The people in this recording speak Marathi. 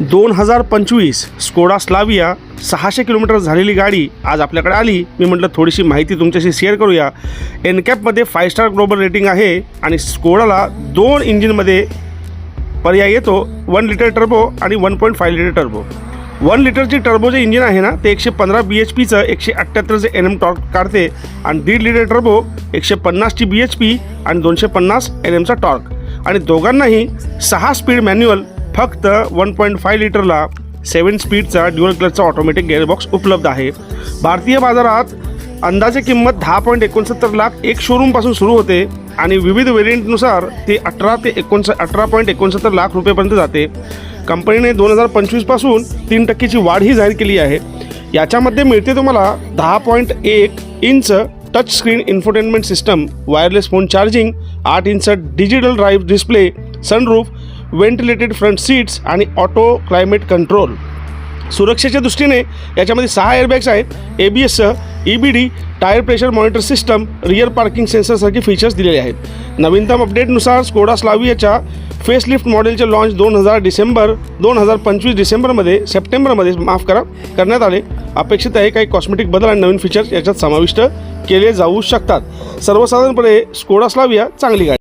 दोन हजार पंचवीस स्कोडा स्लाविया सहाशे किलोमीटर झालेली गाडी आज आपल्याकडे आली. मी म्हटलं थोडीशी माहिती तुमच्याशी शेअर करूया. एनकॅपमध्ये फाय स्टार ग्लोबल रेटिंग आहे आणि स्कोडाला दोन इंजिनमध्ये पर्याय येतो. वन लिटर टर्बो आणि one point five litre turbo one लिटरची टर्बो जे इंजिन आहे ना ते एकशे पंधरा बी एच पीचं एकशे अठ्ठ्याहत्तरचं एन एम टॉर्क काढते आणि दीड लिटर टर्बो एकशे पन्नासची बी एच पी आणि दोनशे पन्नास एन एमचा टॉर्क आणि दोघांनाही सहा स्पीड मॅन्युअल फक्त वन पॉईंट फाय लिटरला सेवन स्पीडचा ड्युअल क्लचचा ऑटोमॅटिक गेअरबॉक्स उपलब्ध आहे. भारतीय बाजारात अंदाजे किंमत दहा पॉईंट एकोणसत्तर लाख एक शोरूमपासून सुरू होते आणि विविध व्हेरियंटनुसार ते अठरा ते एकोणस अठरा पॉईंट एकोणसत्तर लाख रुपयेपर्यंत जाते. कंपनीने दोन हजार पंचवीसपासून तीन टक्केची वाढही जाहीर केली आहे. याच्यामध्ये मिळते तुम्हाला दहा पॉईंट एक inch touch screen infotainment system wireless phone charging आठ inch digital drive display sunroof ventilated front seats आणि ऑटो क्लायमेट कंट्रोल. सुरक्षेच्या दृष्टीने याच्यामध्ये सहा एअरबॅग्स आहेत. ए बी एसचं E B D tyre pressure monitor system rear parking सेन्सरसारखे features दिलेले आहेत. नवीनतम अपडेटनुसार स्कोडा स्लावियाच्या फेसलिफ्ट मॉडेलचे लॉन्च दोन हजार डिसेंबर दोन हजार पंचवीस डिसेंबरमध्ये सप्टेंबरमध्ये माफ करा करण्यात आले. अपेक्षित आहे काही कॉस्मेटिक बदल आणि नवीन फीचर्स याच्यात समाविष्ट केले जाऊ शकतात. सर्वसाधारणपणे स्कोडा स्लाविया चांगली गाडी